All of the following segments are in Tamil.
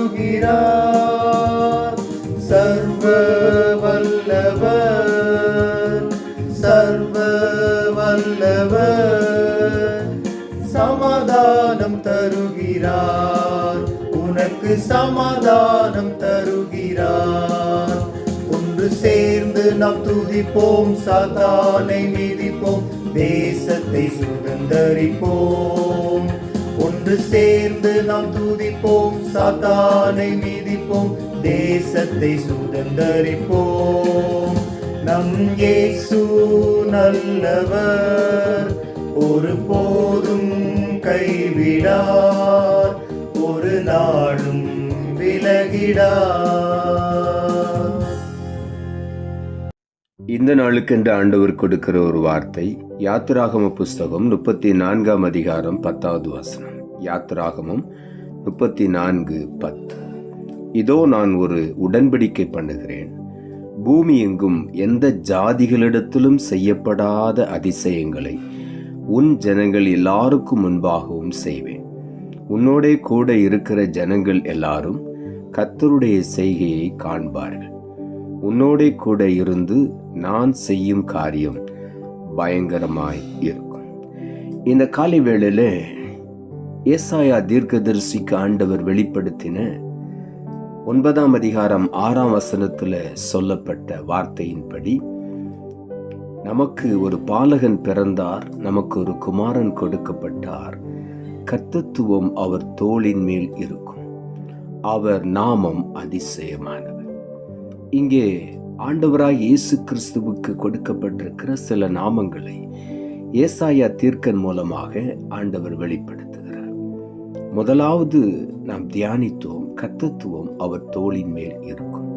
தருகிறார் சர்வ வல்லவர் சர்வ வல்லவர் சமாதானம் தருகிறார். உனக்கு சமாதானம் தருகிறார். ஒன்று சேர்ந்து நாம் துதிப்போம் சாதானை மிதிப்போம் தேசத்தை சுதந்தரிப்போம். ஒன்று சேர்ந்து நாம் துதிப்போம். சாத்தானை மீதிப்போம். தேசத்தை சுதந்தரிப்போம். நம் இயேசு நல்லவர். ஒரு போதும் கைவிடார். ஒரு நாளும் விலகிடார். இந்த நாளுக்கென்று ஆண்டவர் கொடுக்கிற ஒரு வார்த்தை யாத்திராகம புஸ்தகம் முப்பத்தி நான்காம் அதிகாரம் பத்தாவது வசனம். யாத்ராகமும் முப்பத்தி நான்கு பத்து. இதோ நான் ஒரு உடன்படிக்கை பண்ணுகிறேன். பூமி எங்கும் எந்த ஜாதிகளிடத்திலும் செய்யப்படாத அதிசயங்களை உன் ஜனங்கள் எல்லாருக்கும் முன்பாகவும் செய்வேன். உன்னோடே கூட இருக்கிற ஜனங்கள் எல்லாரும் கத்தருடைய செய்கையை காண்பார்கள். உன்னோடே கூட இருந்து நான் செய்யும் காரியம் பயங்கரமாய் இருக்கும். இந்த காலை வேளையில் ஏசாயா தீர்க்கதரிசிக்கு ஆண்டவர் வெளிப்படுத்தின ஒன்பதாம் அதிகாரம் ஆறாம் வசனத்தில் சொல்லப்பட்ட வார்த்தையின்படி நமக்கு ஒரு பாலகன் பிறந்தார் நமக்கு ஒரு குமாரன் கொடுக்கப்பட்டார். கர்த்தத்துவம் அவர் தோளின் மேல் இருக்கும். அவர் நாமம் அதிசயமானவர். இங்கே ஆண்டவராய் இயேசு கிறிஸ்துவுக்கு கொடுக்கப்பட்டிருக்கிற சில நாமங்களை ஏசாயா தீர்க்கன் மூலமாக ஆண்டவர் வெளிப்படுத்த முதலாவது நாம் தியானித்தோம் கத்தத்துவம் அவர் தோளின் மேல் இருக்கும்.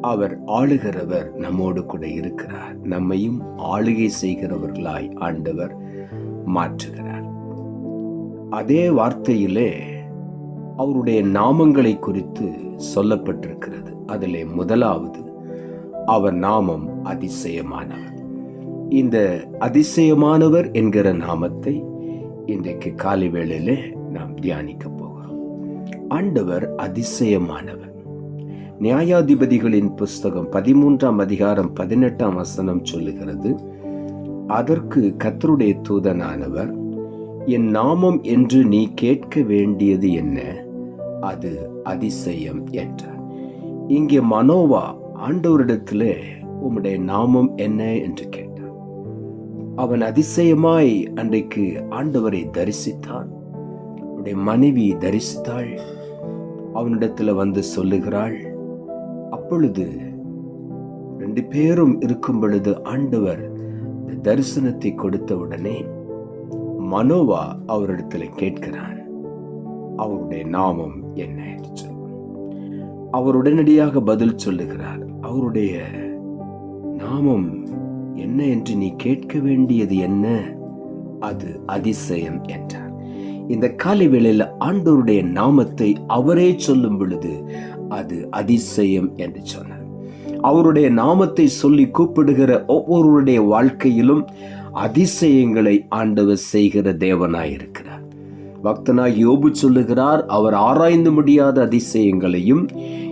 அவர் ஆளுகிறவர் நம்மோடு கூட இருக்கிறார். நம்மையும் ஆளுகை செய்கிறவர்களாய் ஆண்டவர் மாற்றுகிறார். அதே வார்த்தையிலே அவருடைய நாமங்களை குறித்து சொல்லப்பட்டிருக்கிறது. அதிலே முதலாவது அவர் நாமம் அதிசயமானவர். இந்த அதிசயமானவர் என்கிற நாமத்தை இன்றைக்கு காலை வேளையிலே தியானிக்க போகிறோம். ஆண்டவர் அதிசயமானவர். நியாயாதிபதிகளின் புஸ்தகம் பதிமூன்றாம் அதிகாரம் பதினெட்டாம் வசனம் சொல்லுகிறது அதற்கு கத்தருடைய தூதனானவர் என் நாமம் என்று நீ கேட்க வேண்டியது என்ன? அது அதிசயம் என்றார். இங்கே மனோவா ஆண்டவரிடத்தில் உம்முடைய நாமம் என்ன? என்று கேட்டார். அவன் அதிசயமாய் அன்றைக்கு ஆண்டவரை தரிசித்தான். அவனுடைய மனைவி தரிசித்தாள். அவனிடத்தில் வந்து சொல்லுகிறாள் அப்பொழுது ரெண்டு பேரும் இருக்கும் பொழுது ஆண்டவர் தரிசனத்தை கொடுத்த உடனே மனோவா அவரிடத்தில் கேட்கிறான் அவருடைய நாமம் என்ன? என்று அவர் உடனடியாக பதில் சொல்லுகிறார் அவருடைய நாமம் என்ன என்று நீ கேட்க வேண்டியது என்ன? அது அதிசயம் என்றார். இந்த காலை வேளையில் ஆண்டவருடைய நாமத்தை அவரே சொல்லும் பொழுது அது அதிசயம் என்று சொன்னார். அவருடைய நாமத்தை சொல்லி கூப்பிடுகிற ஒவ்வொருவருடைய வாழ்க்கையிலும் அதிசயங்களை ஆண்டவர் செய்கிற தேவனாயிருக்கிறார் பக்தனாய் யோபு சொல்லுகிறார் அவர் ஆராய்ந்து முடியாத அதிசயங்களையும்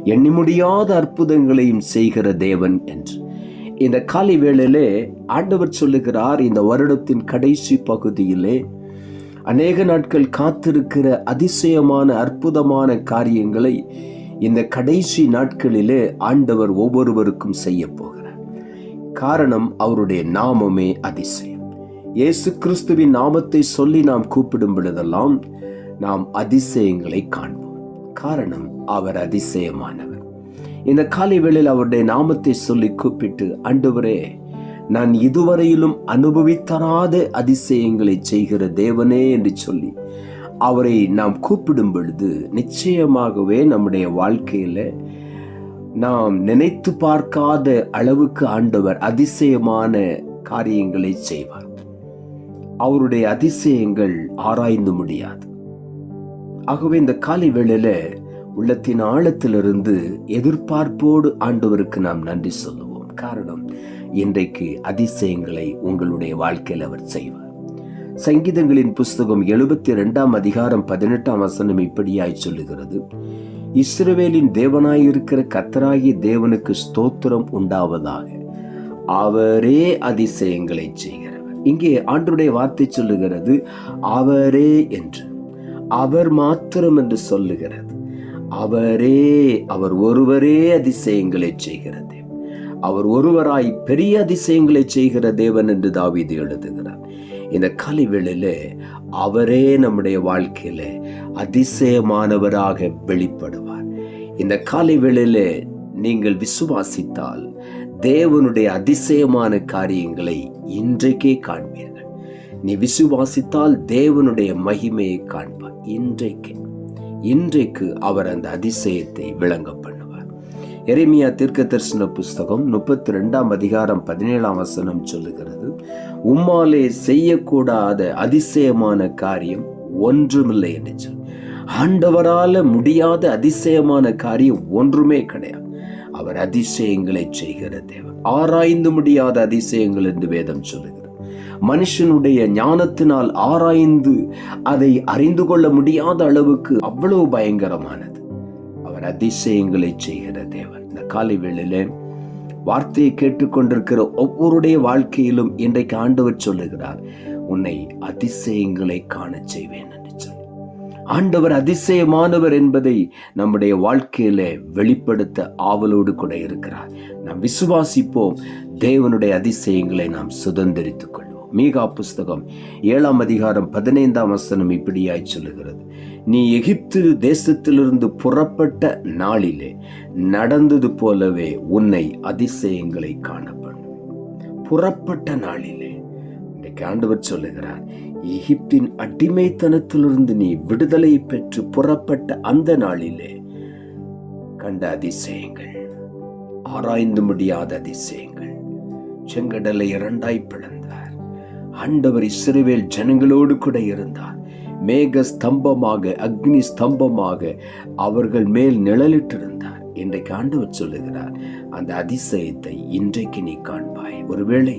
எண்ணி முடியாத அற்புதங்களையும் செய்கிற தேவன் என்று. இந்த காலை வேளையிலே ஆண்டவர் சொல்லுகிறார் இந்த வருடத்தின் கடைசி பகுதியிலே அநேக நாட்கள் காத்திருக்கிற அதிசயமான அற்புதமான காரியங்களை இந்த கடைசி நாட்களிலே ஆண்டவர் ஒவ்வொருவருக்கும் செய்ய போகிறார். காரணம் அவருடைய நாமமே அதிசயம். இயேசு கிறிஸ்துவின் நாமத்தை சொல்லி நாம் கூப்பிடும் பொழுதெல்லாம் நாம் அதிசயங்களை காண்போம். காரணம் அவர் அதிசயமானவர். இந்த காலை வேளையில் அவருடைய நாமத்தை சொல்லி கூப்பிட்டு ஆண்டவரே நான் இதுவரையிலும் அனுபவித்தராத அதிசயங்களை செய்கிற தேவனே என்று சொல்லி அவரை நாம் கூப்பிடும் பொழுது நிச்சயமாகவே நம்முடைய வாழ்க்கையில் நாம் நினைத்து பார்க்காத அளவுக்கு ஆண்டவர் அதிசயமான காரியங்களை செய்வார். அவருடைய அதிசயங்கள் ஆராய்ந்து முடியாது. ஆகவே இந்த காலை வேளையில உள்ளத்தின் ஆழத்திலிருந்து எதிர்பார்ப்போடு ஆண்டவருக்கு நாம் நன்றி சொல்லுவோம். காரணம் இன்றைக்கு அதிசயங்களை உங்களுடைய வாழ்க்கையில் அவர் செய்வார். சங்கீதங்களின் புஸ்தகம் எழுபத்தி ரெண்டாம் அதிகாரம் பதினெட்டாம் வசனம் இப்படியாய் சொல்லுகிறது. இஸ்ரவேலின் தேவனாயிருக்கிற கத்தராகிய தேவனுக்கு ஸ்தோத்திரம் உண்டாவதாக. அவரே அதிசயங்களை செய்கிறவர். இங்கே ஆண்டுடைய வார்த்தை சொல்லுகிறது அவரே என்று. அவர் மாத்திரம் என்று சொல்லுகிறது. அவரே அவர் ஒருவரே அதிசயங்களை செய்கிறது அவர் ஒருவராய் பெரிய அதிசயங்களை செய்கிற தேவன் என்று தாவீது எழுதுகிறார். இந்த காலை வேளையில அவரே நம்முடைய வாழ்க்கையில அதிசயமானவராக வெளிப்படுவார். இந்த காலை வேளையில நீங்கள் விசுவாசித்தால் தேவனுடைய அதிசயமான காரியங்களை இன்றைக்கே காண்பீர்கள். நீ விசுவாசித்தால் தேவனுடைய மகிமையை காண்பார் இன்றைக்கு. இன்றைக்கு அவர் அந்த அதிசயத்தை விளங்க எரேமியா தீர்க்க தரிசன புஸ்தகம் முப்பத்தி ரெண்டாம் அதிகாரம் பதினேழாம் வசனம் சொல்லுகிறது உம்மாலே செய்யக்கூடாத அதிசயமான காரியம் ஒன்றுமில்லை என்று சொல். ஆண்டவரால முடியாத அதிசயமான காரியம் ஒன்றுமே கிடையாது. அவர் அதிசயங்களை செய்கிற தேவன். ஆராய்ந்து முடியாத அதிசயங்கள் என்று வேதம் சொல்லுகிறது. மனுஷனுடைய ஞானத்தினால் ஆராய்ந்து அதை அறிந்து கொள்ள முடியாத அளவுக்கு அவ்வளவு பயங்கரமானது. அவர் அதிசயங்களை செய்கிற தேவன். இந்த காலை வேளையில வார்த்தையை கேட்டுக்கொண்டிருக்கிற ஒவ்வொருடைய வாழ்க்கையிலும் இன்றைக்கு ஆண்டவர் சொல்லுகிறார் உன்னை அதிசயங்களை காண செய்வேன் என்று சொல்லி. ஆண்டவர் அதிசயமானவர் என்பதை நம்முடைய வாழ்க்கையில வெளிப்படுத்த ஆவலோடு கூட இருக்கிறார். நாம் விசுவாசிப்போம் தேவனுடைய அதிசயங்களை நாம் சுதந்திரித்துக் கொள்வோம். மீகா புஸ்தகம் ஏழாம் அதிகாரம் பதினைந்தாம் வசனம் இப்படியாய் சொல்லுகிறது. நீ எகிப்து தேசத்திலிருந்து புறப்பட்ட நாளிலே நடந்தது போலவே உன்னை அதிசயங்களை காணப்படும். புறப்பட்ட நாளிலே. இன்றைக்கு ஆண்டவர் சொல்லுகிறார் எகிப்தின் அடிமைத்தனத்திலிருந்து நீ விடுதலை பெற்று புறப்பட்ட அந்த நாளிலே கண்ட அதிசயங்கள் ஆராய்ந்து முடியாத அதிசயங்கள். செங்கடலை இரண்டாய் பிளந்தார். ஆண்டவர் இஸ்ரவேல் ஜனங்களோடு கூட இருந்தார். மேக ஸ்தம்பமாக அக்னி ஸ்தம்பமாக அவர்கள் மேல் நிழலிட்டிருந்தார். இன்றைக்கு ஆண்டவர் சொல்லுகிறார் அந்த அதிசயத்தை இன்றைக்கு நீ காண்பாய். ஒருவேளை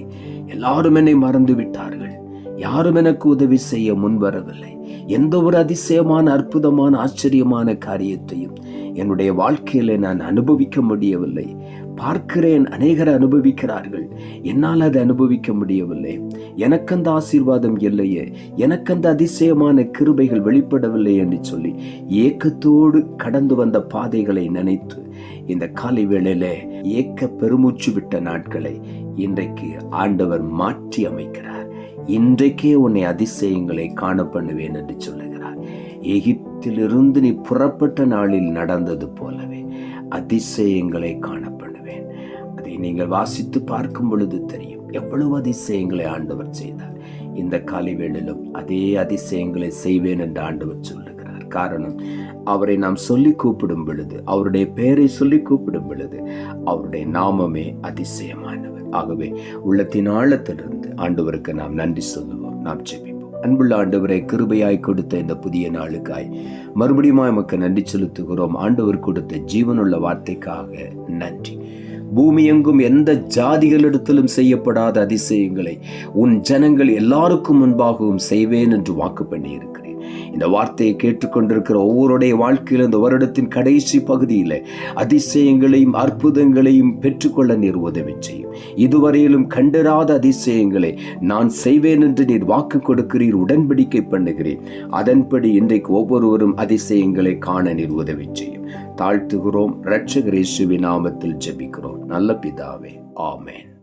எல்லாரும் என்னை மறந்து விட்டார்கள் யாரும் எனக்கு உதவி செய்ய முன்வரவில்லை. எந்த ஒரு அதிசயமான அற்புதமான ஆச்சரியமான காரியத்தையும் என்னுடைய வாழ்க்கையில நான் அனுபவிக்க முடியவில்லை. பார்க்கிறேன் அநேகர் அனுபவிக்கிறார்கள். என்னால் அதை அனுபவிக்க முடியவில்லை. எனக்கு அந்த ஆசீர்வாதம் இல்லையே. எனக்கு அந்த அதிசயமான கிருபைகள் வெளிப்படவில்லை என்று சொல்லி ஏக்கத்தோடு கடந்து வந்த பாதைகளை நினைத்து இந்த காலை வேளையில ஏக்க பெருமூச்சு விட்ட நாட்களை இன்றைக்கு ஆண்டவர் மாற்றி அமைக்கிறார். இன்றைக்கே உன்னை அதிசயங்களை காண பண்ணுவேன் என்று சொல்லுகிறார். எகிப்திலிருந்து நீ புறப்பட்ட நாளில் நடந்தது போலவே அதிசயங்களை காணப்படும் நீங்கள் வாசித்து பார்க்கும் பொழுது தெரியும் எவ்வளவு அதிசயங்களை ஆண்டவர் செய்தார். இந்த காலை வேளையிலும் அதே அதிசயங்களை செய்வேன் என்று ஆண்டவர் சொல்லுகிறார். காரணம் அவரை நாம் சொல்லி கூப்பிடும் பொழுது அவருடைய பெயரை சொல்லி கூப்பிடும் பொழுது அவருடைய நாமமே அதிசயமானவர். ஆகவே உள்ளத்தின் ஆழத்திலிருந்து ஆண்டவருக்கு நாம் நன்றி சொல்லுவோம் நாம் ஜெபிப்போம். அன்புள்ள ஆண்டவரை கிருபையாய் கொடுத்த இந்த புதிய நாளுக்காய் மறுபடியும் எமக்கு நன்றி செலுத்துகிறோம். ஆண்டவர் கொடுத்த ஜீவனுள்ள வார்த்தைக்காக நன்றி. பூமியெங்கும் எந்த ஜாதிகளிடத்திலும் செய்யப்படாத அதிசயங்களை உன் ஜனங்கள் எல்லாருக்கும் முன்பாகவும் செய்வேன் என்று வாக்கு பண்ணியிருக்கிறேன். இந்த வார்த்தையை கேட்டுக்கொண்டிருக்கிற ஒவ்வொருடைய வாழ்க்கையில் இந்த வருடத்தின் கடைசி பகுதியில் அதிசயங்களையும் அற்புதங்களையும் பெற்றுக்கொள்ள நீர் உதவி செய்யும். இதுவரையிலும் கண்டிராத அதிசயங்களை நான் செய்வேன் என்று நீர் வாக்கு கொடுக்கிறீர் உடன்படிக்கை பண்ணுகிறேன். அதன்படி இன்றைக்கு ஒவ்வொருவரும் அதிசயங்களை காண நீர் உதவி செய்யும். தாழ்த்துகிறோம். ரட்சகர் விநாமத்தில் நாமத்தில் ஜெபிக்கிறோம். நல்ல பிதாவே ஆமேன்.